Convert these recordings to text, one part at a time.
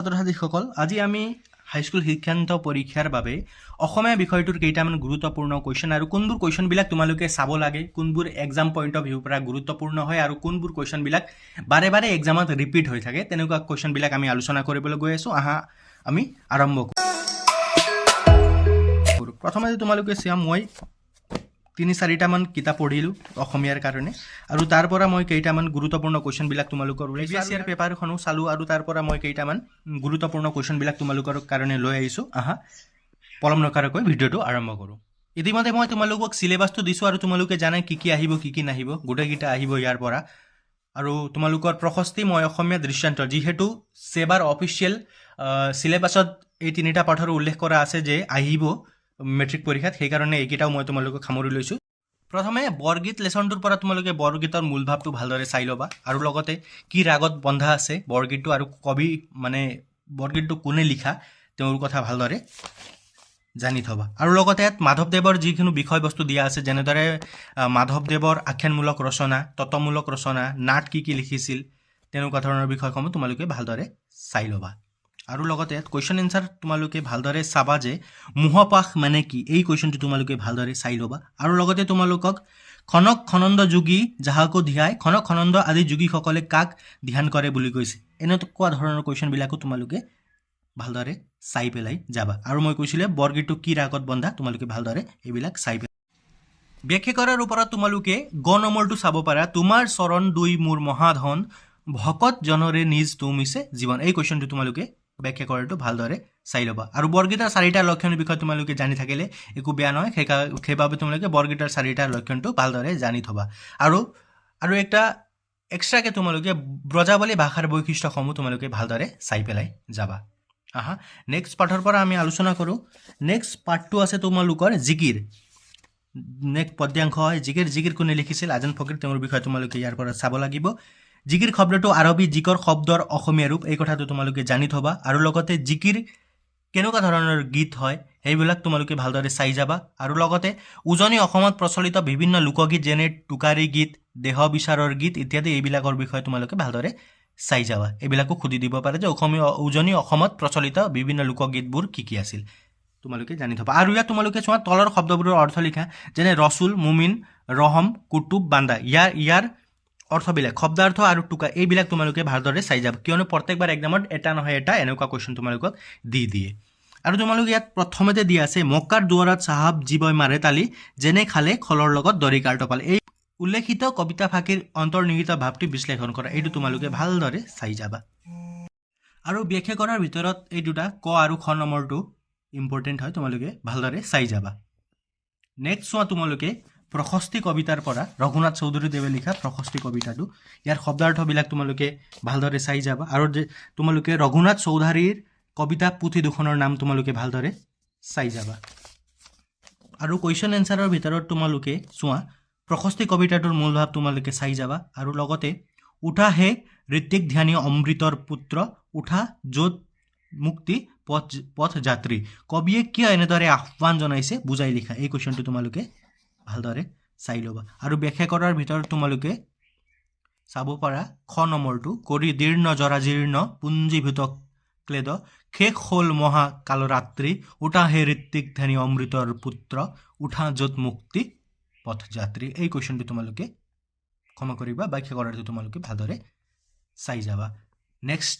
ছাত্ৰ ছাত্ৰীসকল আজি আমি হাইস্কুল শিক্ষান্ত পৰীক্ষাৰ বাবে অসমীয়া বিষয়টোৰ কেইটামান গুৰুত্বপূৰ্ণ কুৱেশ্যন আৰু কোনবোৰ কুৱেশ্যনবিলাক তোমালোকে চাব লাগে, কোনবোৰ এক্সাম পইণ্ট অফ ভিউৰ পৰা গুৰুত্বপূৰ্ণ হয় আৰু কোনবোৰ কুৱেশ্যনবিলাক বাৰে বাৰে এক্সামত ৰিপিট হৈ থাকে, তেনেকুৱা কুৱেশ্যনবিলাক আমি আলোচনা কৰিবলৈ গৈ আছোঁ। আহা, আমি আৰম্ভ কৰোঁ। প্ৰথমতে তোমালোকে চোৱা মই তিনি চাৰিটামান কিতাপ পঢ়িলোঁ অসমীয়াৰ কাৰণে। আৰু তাৰ পৰা মই কেইটামান গুৰুত্বপূৰ্ণ কুৱেশ্যনবিলাক তোমালোকৰ প্ৰিভিয়াছ ইয়াৰ পেপাৰখনো চালোঁ আৰু তাৰ পৰা মই কেইটামান গুৰুত্বপূৰ্ণ কুৱেশ্যনবিলাক তোমালোকৰ কাৰণে লৈ আহিছোঁ। আহা পলম নকৰাকৈ ভিডিঅ'টো আৰম্ভ কৰোঁ। ইতিমধ্যে মই তোমালোকক চিলেবাছটো দিছোঁ আৰু তোমালোকে জানে কি কি আহিব কি কি নাহিব গোটেইকেইটা আহিব ইয়াৰ পৰা। আৰু তোমালোকৰ প্ৰশস্তি মই অসমীয়া দৃষ্টান্ত যিহেতু ছেবাৰ অফিচিয়েল চিলেবাছত এই তিনিটা পাঠৰ উল্লেখ কৰা আছে যে আহিব। মেট্ৰিক পৰীক্ষাত সেইকাৰণে এইকেইটাও মই তোমালোকক সামৰি লৈছোঁ। প্ৰথমে বৰগীত লেচনটোৰ পৰা তোমালোকে বৰগীতৰ মূল ভাৱটো ভালদৰে চাই ল'বা আৰু লগতে কি ৰাগত বন্ধা আছে বৰগীতটো আৰু কবি মানে বৰগীতটো কোনে লিখা তেওঁৰ কথা ভালদৰে জানি থবা। আৰু লগতে ইয়াত মাধৱদেৱৰ যিকোনো বিষয়বস্তু দিয়া আছে যেনেদৰে মাধৱদেৱৰ আখ্যানমূলক ৰচনা তত্বমূলক ৰচনা নাট কি কি লিখিছিল তেনেকুৱা ধৰণৰ বিষয়সমূহ তোমালোকে ভালদৰে চাই ল'বা। আৰু লগতে কুৱেশ্যন এনচাৰ তোমালোকে ভালদৰে চাবা যে মোহপাশ মানে কি? এই কুৱেশ্যনটো তোমালোকে ভালদৰে চাই ল'বা। আৰু লগতে তোমালোকক খনক খনন্দ যোগী যাহাকো ধ্যায় খনক খনন্দ আদি যোগীসকলে কাক ধ্যান কৰে বুলি কৈছে? এনেকুৱা ধৰণৰ কুৱেশ্যনবিলাকো তোমালোকে ভালদৰে চাই পেলাই যাবা। আৰু মই কৈছিলে বৰগীতটো কি ৰাগত বন্ধা তোমালোকে ভালদৰে এইবিলাক চাই পেলাই ব্যাখ্যা কৰাৰ ওপৰত তোমালোকে গ নম্বৰটো চাব পাৰা। তোমাৰ চৰণ দুই মোৰ মহাধন ভকত জনৰে নিজ তুমিছে জীৱন। এই কুৱেশ্যনটো তোমালোকে ব্যাখ্যা কৰাটো ভালদৰে চাই ল'বা। আৰু বৰগীতৰ চাৰিটা লক্ষণৰ বিষয়ে তোমালোকে জানি থাকিলে একো বেয়া নহয় সেইকা- সেইবাবে তোমালোকে বৰগীতৰ চাৰিটা লক্ষণটো ভালদৰে জানি থবা। আৰু আৰু একটা এক্সট্ৰাকৈ তোমালোকে ব্ৰজাৱলী ভাষাৰ বৈশিষ্ট্যসমূহ তোমালোকে ভালদৰে চাই পেলাই যাবা। আহা নেক্সট পাঠৰ পৰা আমি আলোচনা কৰোঁ। নেক্সট পাৰ্টটো আছে তোমালোকৰ জিকিৰ। নেক্সট পদ্যাংশ হয় জিকিৰ জিকিৰ কোনে লিখিছিল? আজান ফকীৰ তেওঁৰ বিষয়ে তোমালোকে ইয়াৰ পৰা চাব লাগিব। জিকিৰ শব্দটো আৰবী জিকৰ শব্দৰ অসমীয়া ৰূপ এই কথাটো তোমালোকে জানি থবা। আৰু লগতে জিকিৰ কেনেকুৱা ধৰণৰ গীত হয় সেইবিলাক তোমালোকে ভালদৰে চাই যাবা। আৰু লগতে উজনি অসমত প্ৰচলিত বিভিন্ন লোকগীত যেনে টোকাৰী গীত দেহ বিচাৰৰ গীত ইত্যাদি এইবিলাকৰ বিষয়ে তোমালোকে ভালদৰে চাই যাবা। এইবিলাকো সুধি দিব পাৰে যে অসমীয়া উজনি অসমত প্ৰচলিত বিভিন্ন লোকগীতবোৰ কি কি আছিল তোমালোকে জানি থবা। আৰু ইয়াত তোমালোকে চোৱা তলৰ শব্দবোৰৰ অৰ্থ লিখা যেনে ৰচুল মুমিন ৰহম কুটুব বান্দা। ইয়াৰ ইয়াৰ অৰ্থবিলাক শব্দাৰ্থ আৰু টোকা এইবিলাক তোমালোকে ভালদৰে চাই যাবা। কিয়নো প্ৰত্যেকবাৰ এক্সামত এটা নহয় এটা এনেকুৱা কুৱেশ্যন তোমালোকক দি দিয়ে। আৰু তোমালোকে ইয়াত প্ৰথমতে দিয়া আছে মক্কাৰ দুৱাৰত চাহাব জীৱই মাৰে তালি যেনে খালে খলৰ লগত দৰিকাৰ টপাল। এই উল্লেখিত কবিতা ফাঁকিৰ অন্তৰ্নিহিত ভাৱটি বিশ্লেষণ কৰা। এইটো তোমালোকে ভালদৰে চাই যাবা। আৰু ব্যাখ্যা কৰাৰ ভিতৰত এই দুটা ক আৰু খ নম্বৰটো ইম্পৰ্টেণ্ট হয় তোমালোকে ভালদৰে চাই যাবা। নেক্সট চোৱা তোমালোকে প্ৰশস্তি কবিতাৰ পৰা ৰঘুনাথ চৌধুৰীদেৱে লিখা প্ৰশস্তি কবিতাটো। ইয়াৰ শব্দাৰ্থবিলাক তোমালোকে ভালদৰে চাই যাবা। আৰু যে তোমালোকে ৰঘুনাথ চৌধাৰীৰ কবিতা পুথি দুখনৰ নাম তোমালোকে ভালদৰে চাই যাবা। আৰু কুৱেশ্যন এনচাৰৰ ভিতৰত তোমালোকে চোৱা প্ৰশস্তি কবিতাটোৰ মূল ভাৱ তোমালোকে চাই যাবা। আৰু লগতে উঠা হে ঋত্বিক ধ্যানী অমৃতৰ পুত্ৰ উঠা য'ত মুক্তি পথ পথ যাত্ৰী কবিয়ে কিয় এনেদৰে আহ্বান জনাইছে বুজাই লিখা। এই কুৱেশ্যনটো তোমালোকে ভালদৰে চাই ল'বা। আৰু ব্যাখ্যা কৰাৰ ভিতৰত তোমালোকে চাব পাৰা খ নম্বৰটো কৰি দীৰ্ণ জৰাজীৰ্ণ পুঞ্জীভূত ক্লেদ শেষ হ'ল মহা কালৰাত্ৰি উঠা হে ঋত্বিক ধ্যানী অমৃতৰ পুত্ৰ উঠা য'ত মুক্তি পথযাত্ৰী। এই কুৱেশ্যনটো তোমালোকে ক্ষমা কৰিবা ব্যাখ্যা কৰাটো তোমালোকে ভালদৰে চাই যাবা। নেক্সট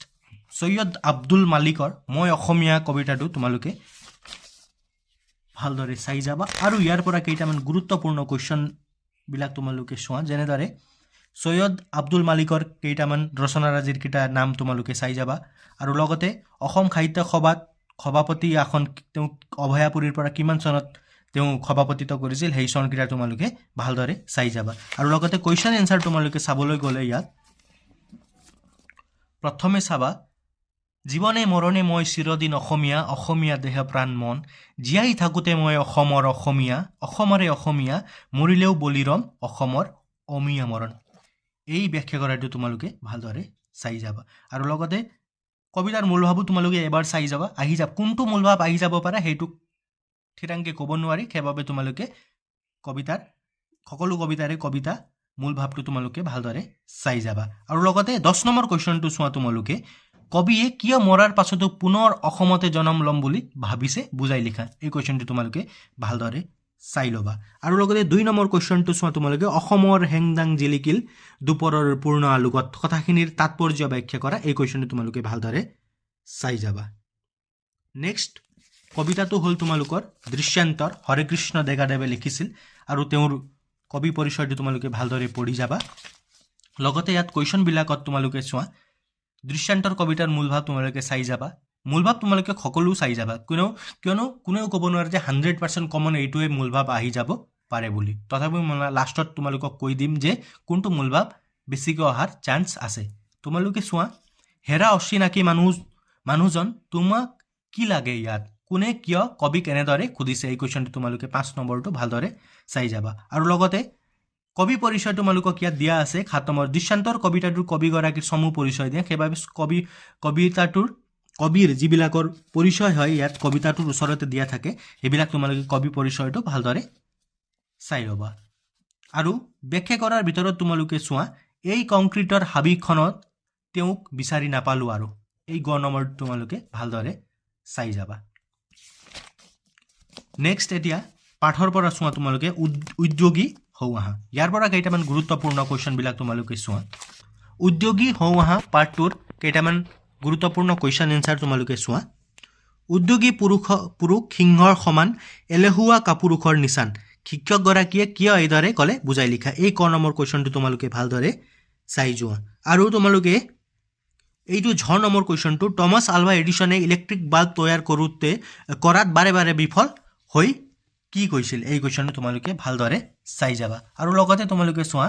সৈয়দ আব্দুল মালিকৰ মই অসমীয়া কবিতাটো তোমালোকে ভালদৰে চাই যাবা। আৰু ইয়াৰ পৰা কেইটামান গুৰুত্বপূৰ্ণ কুৱেশ্যনবিলাক তোমালোকে চোৱা যেনেদৰে সৈয়দ আব্দুল মালিকৰ কেইটামান ৰচনাৰাজিৰ কেইটা নাম তোমালোকে চাই যাবা। আৰু লগতে অসম সাহিত্য সভাত সভাপতি আসন তেওঁ অভয়াপুৰীৰ পৰা কিমান চনত তেওঁ সভাপতিত্ব কৰিছিল সেই চনকেইটা তোমালোকে ভালদৰে চাই যাবা। আৰু লগতে কুৱেশ্যন এনচাৰ তোমালোকে চাবলৈ গ'লে ইয়াত প্ৰথমে চাবা জীৱনে মৰণে মই চিৰদিন অসমীয়া অসমীয়া দেহ প্ৰাণ মন। জীয়াই থাকোঁতে মই অসমৰ অসমীয়া অসমৰে অসমীয়া মৰিলেও বলিৰম অসমৰ অমীয়া মৰণ। এই ব্যাখ্যা কৰাটো তোমালোকে ভালদৰে চাই যাবা। আৰু লগতে কবিতাৰ মূল ভাৱো তোমালোকে এবাৰ চাই যাবা আহি যাব। কোনটো মূল ভাৱ আহি যাব পাৰে সেইটো ঠিৰাংকে ক'ব নোৱাৰি সেইবাবে তোমালোকে কবিতাৰ সকলো কবিতাৰে কবিতা মূল ভাৱটো তোমালোকে ভালদৰে চাই যাবা। আৰু লগতে দহ নম্বৰ কুৱেশ্যনটো চোৱা তোমালোকে। কবিয়ে কিয় মৰাৰ পাছতো পুনৰ অসমতে জনম ল'ম বুলি ভাবিছে বুজাই লিখা। এই কুৱেশ্যনটো তোমালোকে ভালদৰে চাই ল'বা। আৰু লগতে দুই নম্বৰ কুৱেশ্যনটো চোৱা তোমালোকে অসমৰ হেংদাং জিলিকিল দুপৰৰ পূৰ্ণ আলোকত কথাখিনিৰ তাৎপৰ্য ব্যাখ্যা কৰা এই কুৱেশ্যনটো তোমালোকে ভালদৰে চাই যাবা। নেক্সট কবিতাটো হ'ল তোমালোকৰ দৃশ্যান্তৰ হৰেকৃষ্ণ ডেগাদেৱে লিখিছিল আৰু তেওঁৰ কবি পৰিচয়টো তোমালোকে ভালদৰে পঢ়ি যাবা। লগতে ইয়াত কুৱেশ্যনবিলাকত তোমালোকে চোৱা দৃশ্যান্তৰ কবিতাৰ মূল ভাৱ তোমালোকে চাই যাবা। মূল ভাৱ তোমালোকে সকলো চাই যাবা। কিয়নো কিয়নো কোনেও ক'ব নোৱাৰে যে হাণ্ড্ৰেড পাৰ্চেণ্ট কমন এইটোৱে মূল ভাৱ আহি যাব পাৰে বুলি। তথাপিও মই লাষ্টত তোমালোকক কৈ দিম যে কোনটো মূল ভাৱ বেছিকৈ অহাৰ চান্স আছে। তোমালোকে চোৱা হেৰা অচিনাকি মানুহ মানুহজন তোমাক কি লাগে ইয়াত? কোনে কিয় কবিক এনেদৰে সুধিছে? এই কুৱেশ্যনটো তোমালোকে পাঁচ নম্বৰটো ভালদৰে চাই যাবা। আৰু লগতে কবি পৰিচয় তোমালোকক ইয়াত দিয়া আছে। সাত নম্বৰ দৃশ্যান্তৰ কবিতাটোৰ কবিগৰাকীৰ চমু পৰিচয় দিয়ে। সেইবাবে কবি কবিতাটোৰ কবিৰ যিবিলাকৰ পৰিচয় হয় ইয়াত কবিতাটোৰ ওচৰতে দিয়া থাকে। সেইবিলাক তোমালোকে কবি পৰিচয়টো ভালদৰে চাই ল'বা। আৰু ব্যাখ্যা কৰাৰ ভিতৰত তোমালোকে চোৱা এই কংক্ৰিটৰ হাবিখনত তেওঁক বিচাৰি নাপালোঁ আৰু। এই গ নম্বৰটো তোমালোকে ভালদৰে চাই যাবা। নেক্সট এতিয়া পাঠৰ পৰা চোৱা তোমালোকে উদ- উদ্যোগী হওঁ আহা ইয়াৰ পৰা কেইটামান গুৰুত্বপূৰ্ণ কুৱেশ্যনবিলাক তোমালোকে চোৱা। উদ্যোগী হওঁ আহা পাৰ্টটোৰ কেইটামান গুৰুত্বপূৰ্ণ কুৱেশ্যন এনচাৰ তোমালোকে চোৱা। উদ্যোগী পুৰুষ পুৰুষ সিংহৰ সমান এলেহুৱা কাপুৰুষৰ নিচান। শিক্ষকগৰাকীয়ে কিয় এইদৰে ক'লে বুজাই লিখা। এই ক নম্বৰ কুৱেশ্যনটো তোমালোকে ভালদৰে চাই যোৱা। আৰু তোমালোকে এইটো ঝ নম্বৰ কুৱেশ্যনটো টমাছ আলভা এডিশ্যনে ইলেক্ট্ৰিক বাল্ব তৈয়াৰ কৰোঁতে কৰাত বাৰে বাৰে বিফল হৈ কি কৈছিল? এই কুৱেশ্যনটো তোমালোকে ভালদৰে চাই যাবা। আৰু লগতে তোমালোকে চোৱা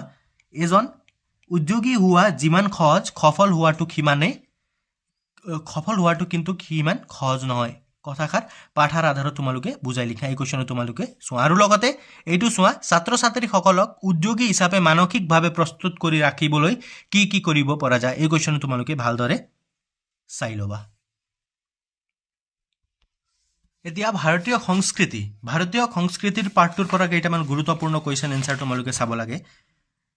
এজন উদ্যোগী হোৱা যিমান সহজ সফল হোৱাটো সিমানেই সফল হোৱাটো কিন্তু সিমান সহজ নহয়। কথাষাৰ পাঠাৰ আধাৰত তোমালোকে বুজাই লিখা। এই কুৱেশ্যনটো তোমালোকে চোৱা। আৰু লগতে এইটো চোৱা ছাত্ৰ ছাত্ৰীসকলক উদ্যোগী হিচাপে মানসিকভাৱে প্ৰস্তুত কৰি ৰাখিবলৈ কি কি কৰিব পৰা যায়? এই কুৱেশ্যনটো তোমালোকে ভালদৰে চাই ল'বা। এতিয়া ভাৰতীয় সংস্কৃতি ভাৰতীয় সংস্কৃতিৰ পাঠটোৰ পৰা কেইটামান গুৰুত্বপূৰ্ণ কুৱেশ্যন এনচাৰ তোমালোকে চাব লাগে।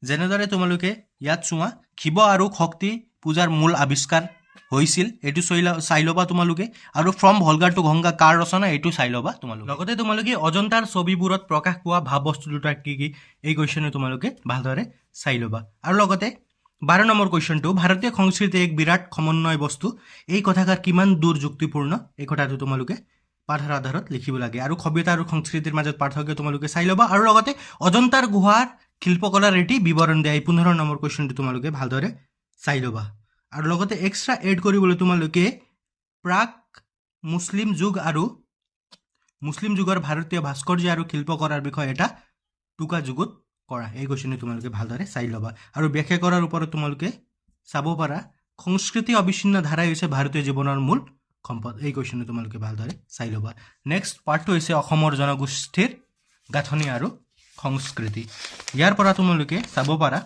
যেনেদৰে তোমালোকে ইয়াত চোৱা শিৱ আৰু শক্তি পূজাৰ মূল আৱিষ্কাৰ হৈছিল এইটো চাই চাই ল'বা তোমালোকে। আৰু ফ্ৰম ভলগাৰ টু গংগা কাৰ ৰচনা এইটো চাই ল'বা তোমালোকে। লগতে তোমালোকে অজন্তাৰ ছবিবোৰত প্ৰকাশ পোৱা ভাৱ বস্তু দুটা কি কি এই কুৱেশ্যনে তোমালোকে ভালদৰে চাই ল'বা। আৰু লগতে বাৰ নম্বৰ কুৱেশ্যনটো ভাৰতীয় সংস্কৃতি এক বিৰাট সমন্বয় বস্তু। এই কথাষাৰ কিমান দূৰ যুক্তিপূৰ্ণ এই কথাটো তোমালোকে পাঠৰ আধাৰত লিখিব লাগে। আৰু সভ্যতা আৰু সংস্কৃতিৰ মাজত পাৰ্থক্য তোমালোকে চাই ল'বা। আৰু লগতে অজন্তাৰ গুহাৰ শিল্পকলাৰ এটি বিৱৰণ দিয়া এই পোন্ধৰ নম্বৰ কুৱেশ্যনটো তোমালোকে ভালদৰে চাই ল'বা। আৰু লগতে এক্সট্ৰা এড কৰিবলৈ তোমালোকে প্ৰাক মুছলিম যুগ আৰু মুছলিম যুগৰ ভাৰতীয় ভাস্কৰ্য আৰু শিল্পকলাৰ বিষয়ে এটা টোকা যুগুত কৰা। এই কুৱেশ্যনটো তোমালোকে ভালদৰে চাই ল'বা। আৰু ব্যাখ্যা কৰাৰ ওপৰত তোমালোকে চাব পাৰা সংস্কৃতি অবিচ্ছিন্ন ধাৰাই হৈছে ভাৰতীয় জীৱনৰ মূল সম্পদ এই কুৱেশ্যনটো তোমালোকে ভালদৰে চাই ল'বা। নেক্সট পাৰ্টটো হৈছে অসমৰ জনগোষ্ঠীৰ গাঁথনি আৰু সংস্কৃতি। ইয়াৰ পৰা তোমালোকে চাব পাৰা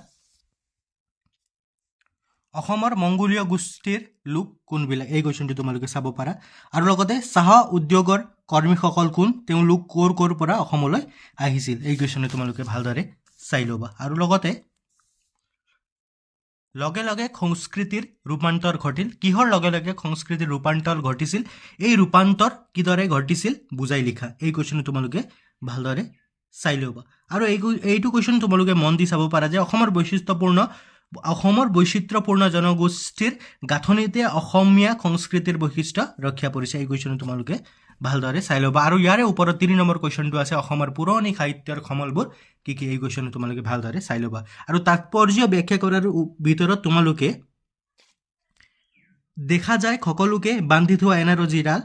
অসমৰ মংগোলীয় গোষ্ঠীৰ লোক কোনবিলাক এই কুৱেশ্যনটো তোমালোকে চাব পাৰা। আৰু লগতে চাহ উদ্যোগৰ কৰ্মীসকল কোন তেওঁলোক ক'ৰ ক'ৰ পৰা অসমলৈ আহিছিল এই কুৱেশ্যনটো তোমালোকে ভালদৰে চাই ল'বা। আৰু লগতে লগে লগে সংস্কৃতিৰ ৰূপান্তৰ ঘটিল। কিহৰ লগে লগে সংস্কৃতিৰ ৰূপান্তৰ ঘটিছিল? এই ৰূপান্তৰ কিদৰে ঘটিছিল? বুজাই লিখা। এই কুৱেশ্যনটো তোমালোকে ভালদৰে চাই ল'বা। আৰু এই এইটো কুৱেশ্যন তোমালোকে মন দি চাব পাৰা যে অসমৰ বৈশিষ্ট্যপূৰ্ণ অসমৰ বৈচিত্ৰ্যপূৰ্ণ জনগোষ্ঠীৰ গাঁথনিতে অসমীয়া সংস্কৃতিৰ বৈশিষ্ট্য ৰক্ষা পৰিছে। এই কুৱেশ্যন তোমালোকে ভালদৰে চাই ল'বা। আৰু ইয়াৰে ওপৰত তিনি নম্বৰ কুৱেশ্যনটো আছে অসমৰ পুৰণি সাহিত্যৰ সমলবোৰ কি কি এই কুৱেশ্যন তোমালোকে ভালদৰে চাই ল'বা। আৰু তাৎপৰ্য ব্যাখ্যা কৰাৰ ভিতৰত তোমালোকে দেখা যায় সকলোকে বান্ধি থোৱা এনাৰজীডাল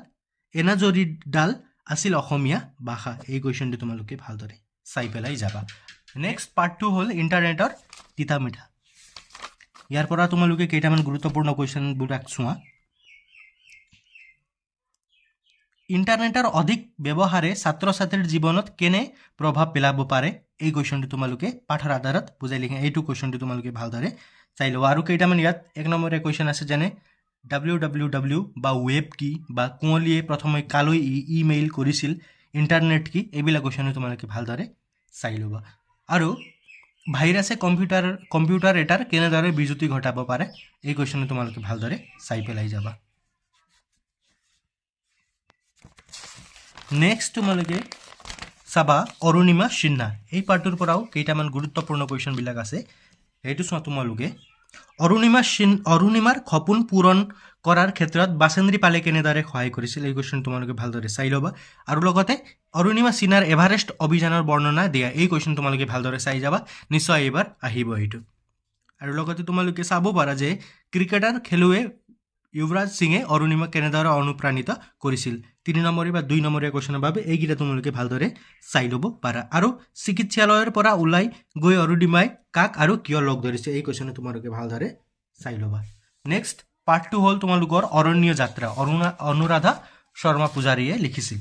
এনাজৰীডাল আছিল অসমীয়া ভাষা। এই কুৱেশ্যনটো তোমালোকে ভালদৰে চাই পেলাই যাবা। নেক্সট পাৰ্টটো হ'ল ইণ্টাৰনেটৰ তিতা মিঠা। ইয়াৰ পৰা তোমালোকে কেইটামান গুৰুত্বপূৰ্ণ কুৱেশ্যনবিলাক চোৱা। ইণ্টাৰনেটৰ অধিক ব্যৱহাৰে ছাত্ৰ ছাত্ৰীৰ জীৱনত কেনে প্ৰভাৱ পেলাব পাৰে? এই কুৱেশ্যনটো তোমালোকে পাঠৰ আধাৰত বুজাই লিখা এইটো কুৱেশ্যনটো তোমালোকে ভালদৰে চাই ল'বা। আৰু কেইটামান ইয়াত এক নম্বৰীয়া কুৱেশ্যন আছে যেনে ডাব্লিউ ডাব্লিউ ডাব্লিউ বা ৱেব কি বা কুঁৱলীয়ে প্ৰথমে কালৈ ই- ইমেইল কৰিছিল ইণ্টাৰনেট কি? এইবিলাক কুৱেশ্যনো তোমালোকে ভালদৰে চাই ল'বা। আৰু ভাইৰাছে কম্পিউটাৰ কম্পিউটাৰ এটাৰ কেনেদৰে বিজুতি ঘটাব পাৰে? এই কুৱেশ্যনটো তোমালোকে ভালদৰে চাই পেলাই যাবা। নেক্সট তোমালোকে চাবা অৰুণিমা সিন্হা এই পাৰ্টটোৰ পৰাও কেইটামান গুৰুত্বপূৰ্ণ কুৱেশ্যনবিলাক আছে। সেইটো চোৱা তোমালোকে। অৰুণিমা সিন অৰুণিমাৰ সপোন পূৰণ কৰাৰ ক্ষেত্ৰত বাচেন্দ্ৰী পালে কেনেদৰে সহায় কৰিছিল? এই কুৱেশ্যন তোমালোকে ভালদৰে চাই ল'বা। আৰু লগতে অৰুণিমা সিনহাৰ এভাৰেষ্ট অভিযানৰ বৰ্ণনা দিয়া। এই কুৱেশ্যন তোমালোকে ভালদৰে চাই যাবা। নিশ্চয় এইবাৰ আহিব এইটো। আৰু লগতে তোমালোকে চাব পাৰা যে ক্ৰিকেটাৰ খেলুৱৈ যুৱৰাজ সিঙে অৰুণিমাক কেনেদৰে অনুপ্ৰাণিত কৰিছিল তিনি নম্বৰীয়া বা দুই নম্বৰীয়া কুৱেশ্যনৰ বাবে এইকেইটা তোমালোকে ভালদৰে চাই ল'ব পাৰা আৰু চিকিৎসালয়ৰ পৰা ওলাই গৈ অৰুণিমাই কাক আৰু কিয় লগ ধৰিছে এই কুৱেশ্যনে তোমালোকে ভালদৰে চাই ল'বা নেক্সট পাৰ্ট টু হ'ল তোমালোকৰ অৰণ্য যাত্ৰা অৰুণা অনুৰাধা শৰ্মা পূজাৰীয়ে লিখিছিল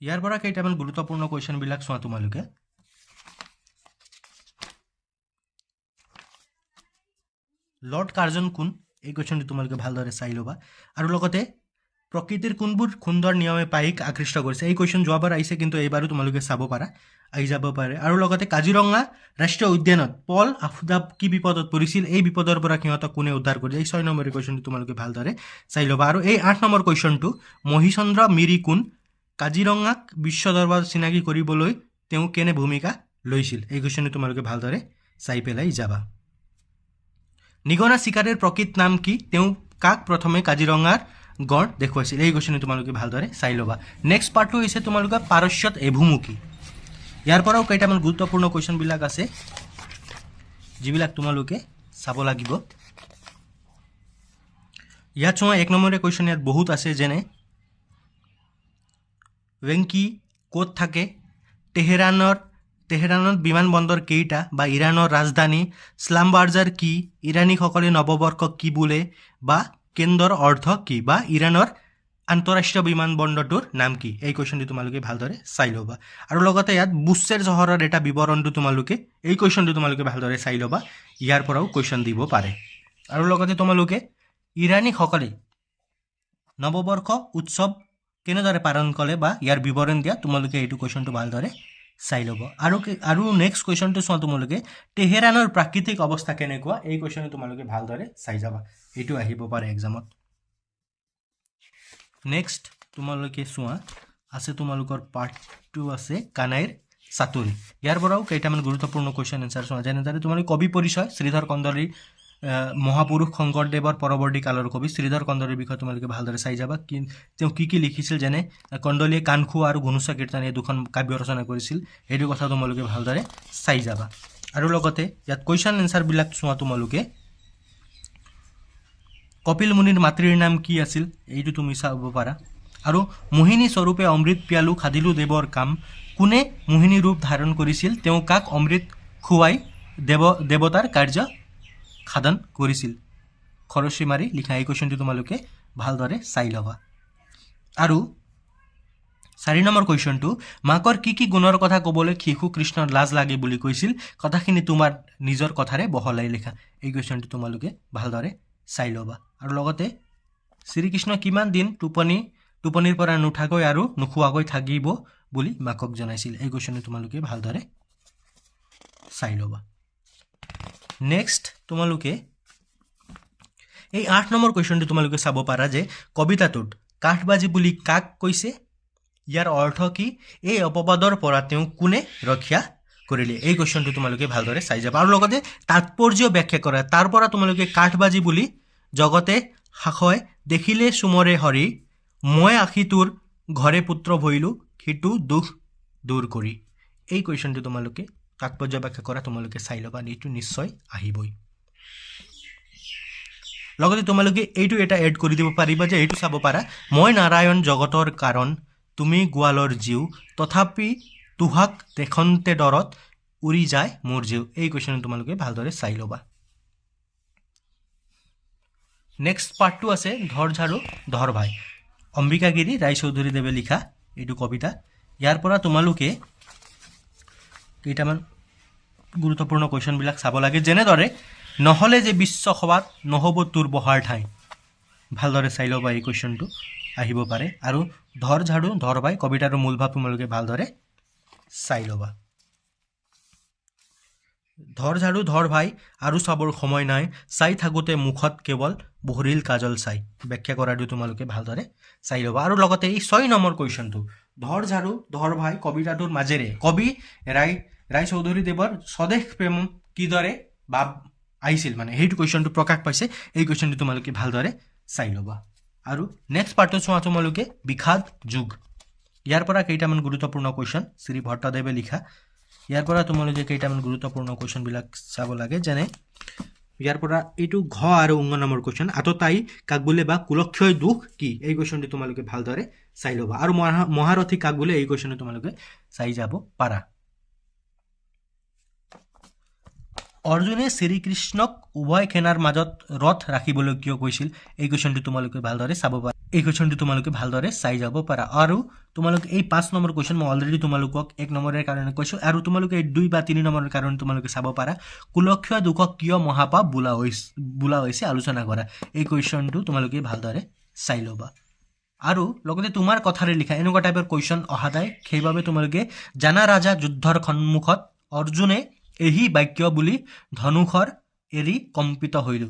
ইয়াৰ পৰা কেইটামান গুৰুত্বপূৰ্ণ কুৱেশ্যনবিলাক চোৱা তোমালোকে লৰ্ড কাৰ্জন কোন এই কুৱেশ্যনটো তোমালোকে ভালদৰে চাই ল'বা। আৰু লগতে প্ৰকৃতিৰ কোনবোৰ সুন্দৰ নিয়মে পায়িক আকৃষ্ট কৰিছে। এই কুৱেশ্যন যোৱাবাৰ আহিছে কিন্তু এইবাৰো তোমালোকে চাব পাৰা আহি যাব পাৰে। আৰু লগতে কাজিৰঙা ৰাষ্ট্ৰীয় উদ্যানত পল আফুদাব কি বিপদত পৰিছিল এই বিপদৰ পৰা সিহঁতক কোনে উদ্ধাৰ কৰিছে এই ছয় নম্বৰী কুৱেশ্যনটো তোমালোকে ভালদৰে চাই ল'বা। আৰু এই আঠ নম্বৰ কুৱেশ্যনটো মহিচন্দ্ৰ মিৰি কোন কাজিৰঙাক বিশ্ব দৰবাৰত চিনাকি কৰিবলৈ তেওঁ কেনে ভূমিকা লৈছিল? এই কুৱেশ্যনটো তোমালোকে ভালদৰে চাই পেলাই যাবা। নিগনা চিকাৰীৰ প্ৰকৃত নাম কি? তেওঁ কাক প্ৰথমে কাজিৰঙাৰ গড় দেখুৱাইছিল? এই কুৱেশ্যনটো তোমালোকে ভালদৰে চাই ল'বা। নেক্সট পাৰ্টটো হৈছে তোমালোকে পাৰস্যত এভুমুখী। ইয়াৰ পৰাও কেইটামান গুৰুত্বপূৰ্ণ কুৱেশ্যনবিলাক আছে যিবিলাক তোমালোকে চাব লাগিব। ইয়াত চোৱা এক নম্বৰীয়া কুৱেশ্যন ইয়াত বহুত আছে যেনে ৱেংকি ক'ত থাকে? তেহেৰাণৰ তেহেৰাণত বিমানবন্দৰ কেইটা বা ইৰাণৰ ৰাজধানী শ্লামবাৰ্জাৰ কি ইৰাণীসকলে নৱবৰ্ষক কি বোলে বা কেন্দ্ৰৰ অৰ্থ কি বা ইৰাণৰ আন্তঃৰাষ্ট্ৰীয় বিমানবন্দৰটোৰ নাম কি? এই কুৱেশ্যনটো তোমালোকে ভালদৰে চাই ল'বা। আৰু লগতে ইয়াত বুছেৰ চহৰৰ এটা বিৱৰণটো তোমালোকে এই কুৱেশ্যনটো তোমালোকে ভালদৰে চাই ল'বা। ইয়াৰ পৰাও কুৱেশ্যন দিব পাৰে। আৰু লগতে তোমালোকে ইৰাণীসকলে নৱবৰ্ষ উৎসৱ কেনেদৰে পালন কৰে বা ইয়াৰ বিৱৰণ দিয়া তোমালোকে এইটো কুৱেশ্যনটো ভালদৰে চাই ল'ব। আৰু আৰু নেক্সট কুৱেশ্যনটো চোৱা তোমালোকে তেহেৰাণৰ প্ৰাকৃতিক অৱস্থা কেনেকুৱা? এই কুৱেশ্যনটো তোমালোকে ভালদৰে চাই যাবা। এইটো আহিব পাৰে এক্সামত নেক্সট তোমালোকে চোৱা আছে তোমালোকৰ পাৰ্ট টু আছে কানাইৰ চাতুৰি ইয়াৰ পৰাও কেইটামান গুৰুত্বপূৰ্ণ কুৱেশ্যন এনচাৰ চোৱা। যেনেদৰে তোমালোকে কবি পৰিচয় শ্ৰীধৰ কন্দলীৰ মহাপুৰুষ শংকৰদেৱৰ পৰৱৰ্তী কালৰ কবি শ্ৰীধৰ কন্দলীৰ বিষয়ে তোমালোকে ভালদৰে চাই যাবা। কি তেওঁ কি কি লিখিছিল যেনে কন্দলীয়ে কাণখু আৰু ঘুনুচা কীৰ্তন এই দুখন কাব্য ৰচনা কৰিছিল সেইটো কথা তোমালোকে ভালদৰে চাই যাবা। আৰু লগতে ইয়াত কুৱেশ্যন এনচাৰবিলাক চোৱা তোমালোকে। কপিল মুনিৰ মাতৃৰ নাম কি আছিল এইটো তুমি চাব পাৰা। আৰু মোহিনী স্বৰূপে অমৃত পিয়ালো খাদিলো দেৱৰ কাম কোনে মোহিনী ৰূপ ধাৰণ কৰিছিল তেওঁ কাক অমৃত খুৱাই দেৱ দেৱতাৰ কাৰ্য সাধন কৰিছিল। খৰচী মাৰি লিখা এই কুৱেশ্যনটো তোমালোকে ভালদৰে চাই ল'বা। আৰু চাৰি নম্বৰ কুৱেশ্যনটো মাকৰ কি কি গুণৰ কথা ক'বলৈ শিশু কৃষ্ণৰ লাজ লাগে বুলি কৈছিল কথাখিনি তোমাৰ নিজৰ কথাৰে বহলাই লিখা। এই কুৱেশ্যনটো তোমালোকে ভালদৰে চাই ল'বা। আৰু লগতে শ্ৰীকৃষ্ণ কিমান দিন টোপনি টোপনিৰ পৰা নুঠাকৈ আৰু নোখোৱাকৈ থাকিব বুলি মাকক জনাইছিল। এই কুৱেশ্যনটো তোমালোকে ভালদৰে চাই ল'বা। নেক্সট তোমালোকে এই আঠ নম্বৰ কুৱেশ্যনটো তোমালোকে চাব পাৰা যে কবিতাটোত কাঠবাজি বুলি কাক কৈছে? ইয়াৰ অৰ্থ কি? এই অপবাদৰ পৰা তেওঁ কোনে ৰক্ষা কৰিলে? এই কুৱেশ্যনটো তোমালোকে ভালদৰে চাই যাবা। আৰু লগতে তাৎপৰ্য ব্যাখ্যা কৰা। তাৰ পৰা তোমালোকে কাঠবাজি বুলি জগতে শাসয় দেখিলে চুমৰে হৰি মই আশী তোৰ ঘৰে পুত্ৰ ভৰিলোঁ সিটো দুখ দূৰ কৰি। এই কুৱেশ্যনটো তোমালোকে তাৎপৰ্য ব্যাখ্যা কৰা তোমালোকে চাই ল'বা এইটো নিশ্চয় আহিবই। লগতে তোমালোকে এইটো এটা এড কৰি দিব পাৰিবা যে এইটো চাব পাৰা মই নাৰায়ণ জগতৰ কাৰণ তুমি গোৱালৰ জীও তথাপি তোহাক দেখন্তে দৰত উৰি যায় মোৰ জীও এই কুৱেশ্যন তোমালোকে ভালদৰে চাই ল'বা। নেক্সট পাৰ্টটো আছে ধৰ ঝাৰু ধৰ ভাই অম্বিকাগিৰি ৰায়চৌধুৰীদেৱে লিখা এইটো কবিতা। ইয়াৰ পৰা তোমালোকে কেইটামান গুৰুত্বপূৰ্ণ কুৱেশ্যনবিলাক চাব লাগে। যেনেদৰে নহ'লে যে বিশ্বসভাত নহ'ব তোৰ বহাৰ ঠাই। ভালদৰে চাই ল'বা এই কুৱেশ্যনটো আহিব পাৰে। আৰু ধৰ ঝাৰু ধৰ বাই কবিতাৰ মূল ভাৱ তোমালোকে ভালদৰে চাই ল'বা। ধৰ ঝাৰু ধৰ ভাই আৰু চাবৰ সময় নাই। চাই থাকোঁতে মুখত কেৱল বহৰিল কাজল চাই। ব্যাখ্যা কৰাটো তোমালোকে ভালদৰে চাই ল'বা। আৰু লগতে এই ছয় নম্বৰ কুৱেশ্যনটো ধৰ ঝাৰু ধৰ ভাই কবিতাটোৰ মাজেৰে। কবি ৰায় ৰায় চৌধুৰীদেৱৰ স্বদেশ প্ৰেম কিদৰে ভাৱ আহিছিল মানে সেইটো কুৱেশ্যনটো প্ৰকাশ পাইছে। এই কুৱেশ্যনটো তোমালোকে ভালদৰে চাই ল'বা। আৰু নেক্সট পাৰ্টটো চোৱা তোমালোকে বিষাদ যুগ। ইয়াৰ পৰা কেইটামান গুৰুত্বপূৰ্ণ কুৱেশ্যন শ্ৰী ভট্টদেৱে লিখা। ইয়াৰ পৰা তোমালোকে কেইটামান গুৰুত্বপূৰ্ণ কুৱেশ্যনবিলাক চাব লাগে। যেনে ইয়াৰ পৰা এইটো ঘ আৰু উঙ নামৰ কুৱেশ্যন আততাই কাক বোলে বা কুলক্ষয় দুখ কি? এই কুৱেশ্যনটো তোমালোকে ভালদৰে চাই ল'বা। আৰু মহা মহাৰথী কাক বোলে এই কুৱেশ্যনটো তোমালোকে চাই যাব পাৰা। অৰ্জুনে শ্ৰীকৃষ্ণক উভয় সেনাৰ মাজত ৰথ ৰাখিবলৈ কিয় কৈছিল? এই কুৱেশ্যনটো তোমালোকে ভালদৰে চাব পাৰা। এই কুৱেশ্যনটো তোমালোকে ভালদৰে চাই যাব পাৰা। আৰু তোমালোকে এই পাঁচ নম্বৰ কুৱেশ্যন মই অলৰেডি তোমালোকক এক নম্বৰৰ কাৰণে কৈছোঁ আৰু তোমালোকে এই দুই বা তিনি নম্বৰৰ কাৰণে তোমালোকে চাব পাৰা কুলক্ষীয় দুখক কিয় মহাপাপ বোলা হৈছে বোলা হৈছে আলোচনা কৰা। এই কুৱেশ্যনটো তোমালোকে ভালদৰে চাই ল'বা। আৰু লগতে তোমাৰ কথাৰে লিখা এনেকুৱা টাইপৰ কুৱেশ্যন অহা যায় সেইবাবে তোমালোকে জানা ৰাজা যুদ্ধৰ সন্মুখত অৰ্জুনে এহি বাক্য বুলি ধনুষৰ এৰি কম্পিত হৈল।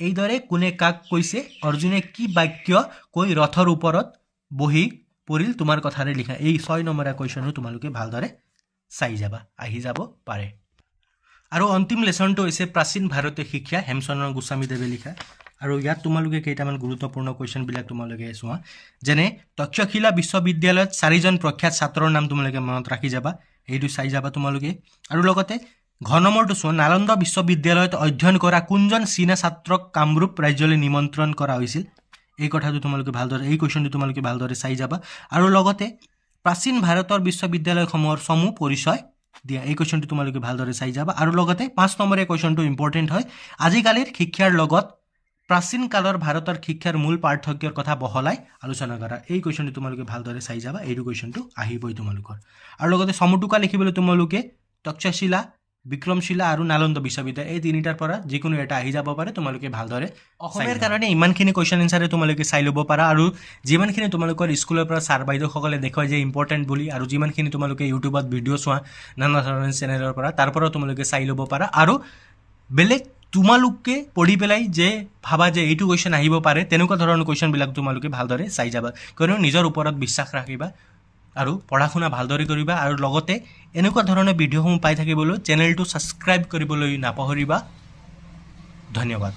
এইদৰে কোনে কাক কৈছে অৰ্জুনে কি বাক্য কৈ ৰথৰ ওপৰত বহি পৰিল তোমাৰ কথাৰে লিখা। এই ছয় নম্বৰীয়া কুৱেশ্যনো তোমালোকে ভালদৰে চাই যাবা আহি যাব পাৰে। আৰু অন্তিম লেচনটো হৈছে প্ৰাচীন ভাৰতীয় শিক্ষা হেমচন্দ্ৰ গোস্বামীদেৱে লিখা। আৰু ইয়াত তোমালোকে কেইটামান গুৰুত্বপূৰ্ণ কুৱেশ্যনবিলাক তোমালোকে চোৱা। যেনে তক্ষশিলা বিশ্ববিদ্যালয়ত চাৰিজন প্ৰখ্যাত ছাত্ৰৰ নাম তোমালোকে মনত ৰাখি যাবা। এইটো চাই যাবা তোমালোকে। আৰু লগতে ঘ নম্বৰটো চোৱা নালন্দা বিশ্ববিদ্যালয়ত অধ্যয়ন কৰা কোনজন চীনা ছাত্ৰক কামৰূপ ৰাজ্যলৈ নিমন্ত্ৰণ কৰা হৈছিল? এই কথাটো তোমালোকে ভালদৰে এই কুৱেশ্যনটো তোমালোকে ভালদৰে চাই যাবা। আৰু লগতে প্ৰাচীন ভাৰতৰ বিশ্ববিদ্যালয়সমূহৰ চমু পৰিচয় দিয়া। এই কুৱেশ্যনটো তোমালোকে ভালদৰে চাই যাবা। আৰু লগতে পাঁচ নম্বৰীয়া কুৱেশ্যনটো ইম্পৰ্টেণ্ট হয়। আজিকালিৰ শিক্ষাৰ লগত প্ৰাচীন কালৰ ভাৰতৰ শিক্ষাৰ মূল পাৰ্থক্যৰ কথা বহলাই আলোচনা কৰা। এই কুৱেশ্যনটো তোমালোকে ভালদৰে চাই যাবা এইটো কুৱেশ্যনটো আহিবই তোমালোকৰ। আৰু লগতে চমুটোকা লিখিবলৈ তোমালোকে তক্ষশিলা বিক্ৰমশিলা আৰু নালন্দ বিশ্ববিদ্যালয় এই তিনিটাৰ পৰা যিকোনো এটা আহি যাব পাৰে তোমালোকে ভালদৰে অসমীয়াৰ কাৰণে ইমানখিনি কুৱেশ্যন এনচাৰে তোমালোকে চাই ল'ব পাৰা আৰু যিমানখিনি তোমালোকৰ স্কুলৰ পৰা ছাৰ বাইদেউসকলে দেখুৱাই যে ইম্পৰ্টেণ্ট বুলি আৰু যিমানখিনি তোমালোকে ইউটিউবত ভিডিঅ' চোৱা নানা ধৰণৰ চেনেলৰ পৰা তাৰ পৰাও তোমালোকে চাই ল'ব পাৰা। আৰু বেলেগ তোমালোকে পঢ়ি পেলাই যে ভাবা যে এইটো কুৱেশ্যন আহিব পাৰে তেনেকুৱা ধৰণৰ কুৱেশ্যনবিলাক তোমালোকে ভালদৰে চাই যাবা। কিয়নো নিজৰ ওপৰত বিশ্বাস ৰাখিবা আৰু পঢ়া শুনা ভালদৰে কৰিবা আৰু লগতে এনেকুৱা ধৰণৰ ভিডিঅ'সমূহ পাই থাকিবলৈ চেনেলটো ছাবস্ক্ৰাইব কৰিবলৈ নাপাহৰিবা। ধন্যবাদ।